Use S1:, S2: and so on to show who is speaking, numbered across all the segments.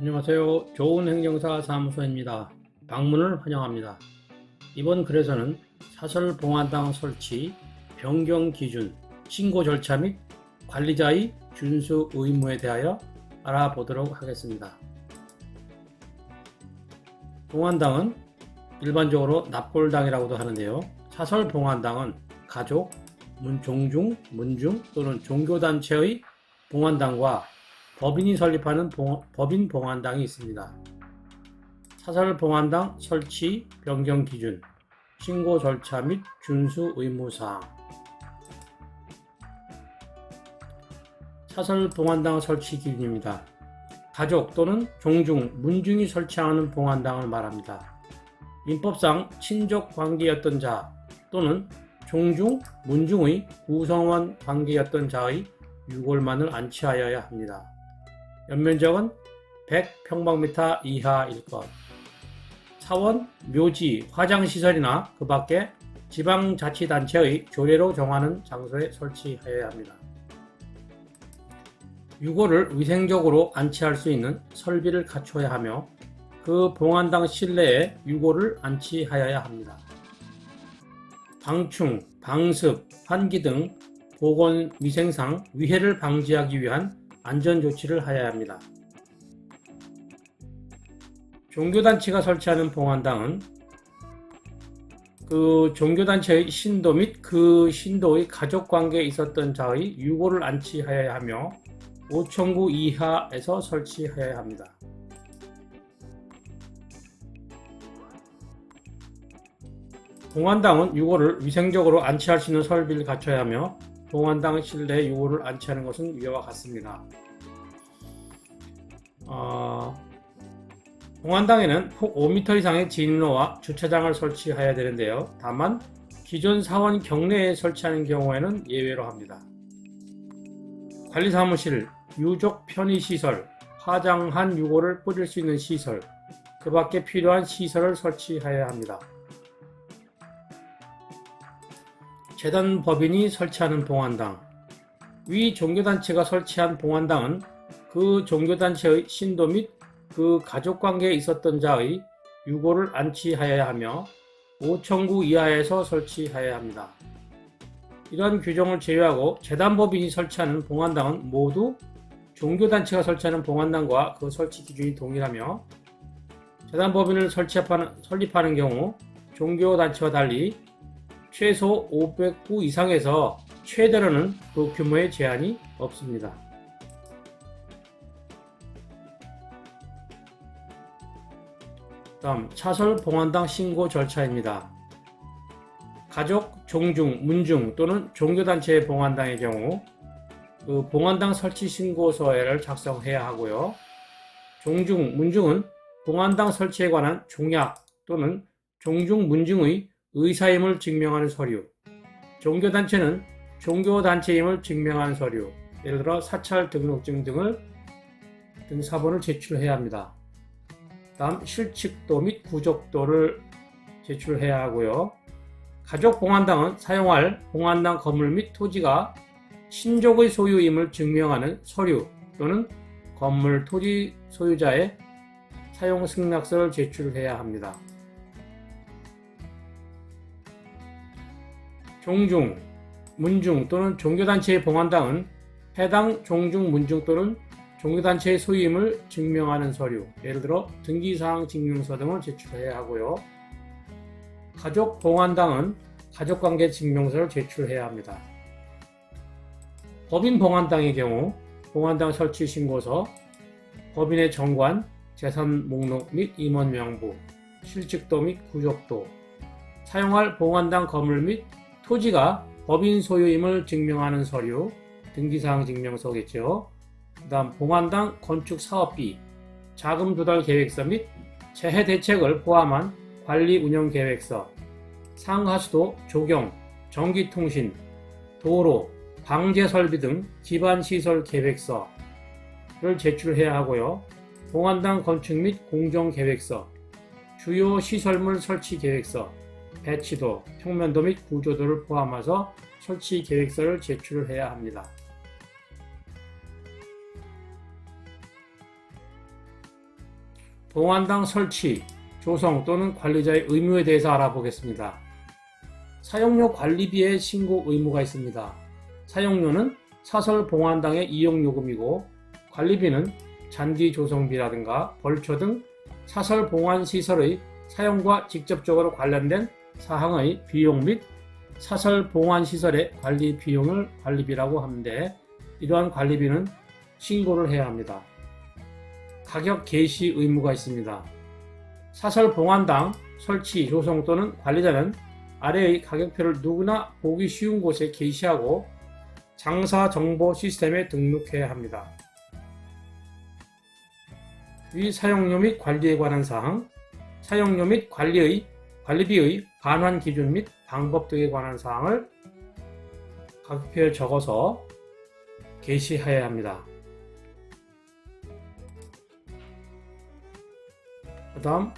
S1: 안녕하세요. 좋은 행정사 사무소입니다. 방문을 환영합니다. 이번 글에서는 사설 봉안당 설치, 변경 기준, 신고 절차 및 관리자의 준수 의무에 대하여 알아보도록 하겠습니다. 봉안당은 일반적으로 납골당이라고도 하는데요. 사설 봉안당은 가족, 문, 종중, 문중 또는 종교단체의 봉안당과 법인이 설립하는 봉- 법인 봉안당이 있습니다. 사설 봉안당 설치 변경 기준, 신고 절차 및 준수 의무 사항. 사설 봉안당 설치 기준입니다. 가족 또는 종중, 문중이 설치하는 봉안당을 말합니다. 민법상 친족 관계였던 자 또는 종중, 문중의 구성원 관계였던 자의 유골만을 안치하여야 합니다. 연면적은 100평방미터 이하일 것. 사원, 묘지, 화장시설이나 그 밖에 지방자치단체의 조례로 정하는 장소에 설치하여야 합니다. 유골을 위생적으로 안치할 수 있는 설비를 갖춰야 하며 그 봉안당 실내에 유골을 안치하여야 합니다. 방충, 방습, 환기 등 보건 위생상 위해를 방지하기 위한 안전 조치를 하여야 합니다. 종교단체가 설치하는 봉안당은 그 종교단체의 신도 및 그 신도의 가족관계에 있었던 자의 유고를 안치하여야 하며 5천구 이하에서 설치하여야 합니다. 봉안당은 유고를 위생적으로 안치할 수 있는 설비를 갖춰야 하며 봉안당 실내에 유고를 안치하는 것은 위와 같습니다. 어, 봉안당에는 폭 5m 이상의 진로와 주차장을 설치해야 되는데요. 다만 기존 사원 경내에 설치하는 경우에는 예외로 합니다. 관리사무실, 유족 편의시설, 화장한 유고를 뿌릴 수 있는 시설, 그 밖에 필요한 시설을 설치해야 합니다. 재단 법인이 설치하는 봉안당. 위 종교단체가 설치한 봉안당은 그 종교단체의 신도 및 그 가족관계에 있었던 자의 유고를 안치하여야 하며 5천구 이하에서 설치하여야 합니다. 이러한 규정을 제외하고 재단법인이 설치하는 봉안당은 모두 종교단체가 설치하는 봉안당과 그 설치 기준이 동일하며 재단법인을 설립하는 경우 종교단체와 달리 최소 509 이상에서 최대로는 그 규모의 제한이 없습니다. 다음 차설 봉안당 신고 절차입니다. 가족, 종중, 문중 또는 종교단체의 봉안당의 경우 그 봉안당 설치 신고서를 작성해야 하고요. 종중, 문중은 봉안당 설치에 관한 종약 또는 종중, 문중의 의사임을 증명하는 서류, 종교단체는 종교단체임을 증명하는 서류, 예를 들어 사찰 등록증 등을 등 사본을 제출해야 합니다. 다음 실측도 및 구족도를 제출해야 하고요. 가족 봉안당은 사용할 봉안당 건물 및 토지가 친족의 소유임을 증명하는 서류 또는 건물 토지 소유자의 사용 승낙서를 제출해야 합니다. 종중, 문중 또는 종교단체의 봉안당은 해당 종중, 문중 또는 종교단체의 소유임을 증명하는 서류, 예를 들어 등기사항 증명서 등을 제출해야 하고요. 가족 봉안당은 가족관계 증명서를 제출해야 합니다. 법인 봉안당의 경우 봉안당 설치 신고서, 법인의 정관, 재산 목록 및 임원 명부, 실직도 및 구족도, 사용할 봉안당 건물 및 토지가 법인 소유임을 증명하는 서류, 등기사항 증명서겠죠. 그 다음 봉안당 건축 사업비, 자금 조달 계획서 및 재해 대책을 포함한 관리 운영 계획서, 상하수도 조경, 전기통신, 도로, 방제 설비 등 기반 시설 계획서를 제출해야 하고요. 봉안당 건축 및 공정 계획서, 주요 시설물 설치 계획서, 배치도, 평면도 및 구조도를 포함해서 설치 계획서를 제출해야 합니다. 봉안당 설치, 조성 또는 관리자의 의무에 대해서 알아보겠습니다. 사용료 관리비의 신고 의무가 있습니다. 사용료는 사설 봉안당의 이용요금이고 관리비는 잔디 조성비라든가 벌초 등 사설 봉안 시설의 사용과 직접적으로 관련된 사항의 비용 및 사설 봉안 시설의 관리 비용을 관리비라고 하는데 이러한 관리비는 신고를 해야 합니다. 가격 개시 의무가 있습니다. 사설 봉안당 설치, 조성 또는 관리자는 아래의 가격표를 누구나 보기 쉬운 곳에 게시하고 장사 정보 시스템에 등록해야 합니다. 위 사용료 및 관리에 관한 사항, 사용료 및 관리의 관리비의 반환 기준 및 방법 등에 관한 사항을 가격표에 적어서 게시해야 합니다. 그 다음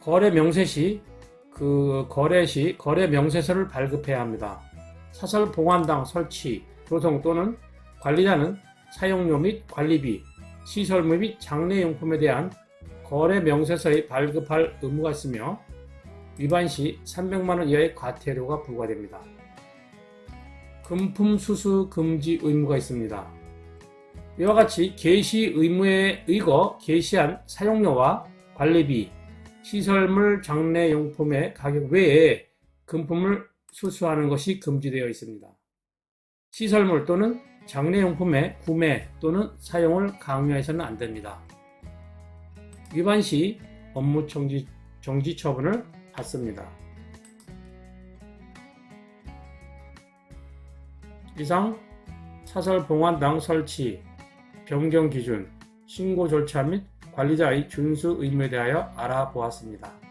S1: 거래 명세 시 그 거래 시 거래 명세서를 발급해야 합니다. 사설 봉안당 설치, 조성 또는 관리자는 사용료 및 관리비, 시설물 및 장례용품에 대한 거래 명세서에 발급할 의무가 있으며 위반 시 300만원 이하의 과태료가 부과됩니다. 금품 수수 금지 의무가 있습니다. 이와 같이 게시 의무에 의거 게시한 사용료와 관리비, 시설물 장례용품의 가격 외에 금품을 수수하는 것이 금지되어 있습니다. 시설물 또는 장례용품의 구매 또는 사용을 강요해서는 안 됩니다. 위반 시 업무 정지, 정지 처분을 받습니다. 이상 사설 봉안당 설치, 변경 기준, 신고 절차 및 관리자의 준수 의무에 대하여 알아보았습니다.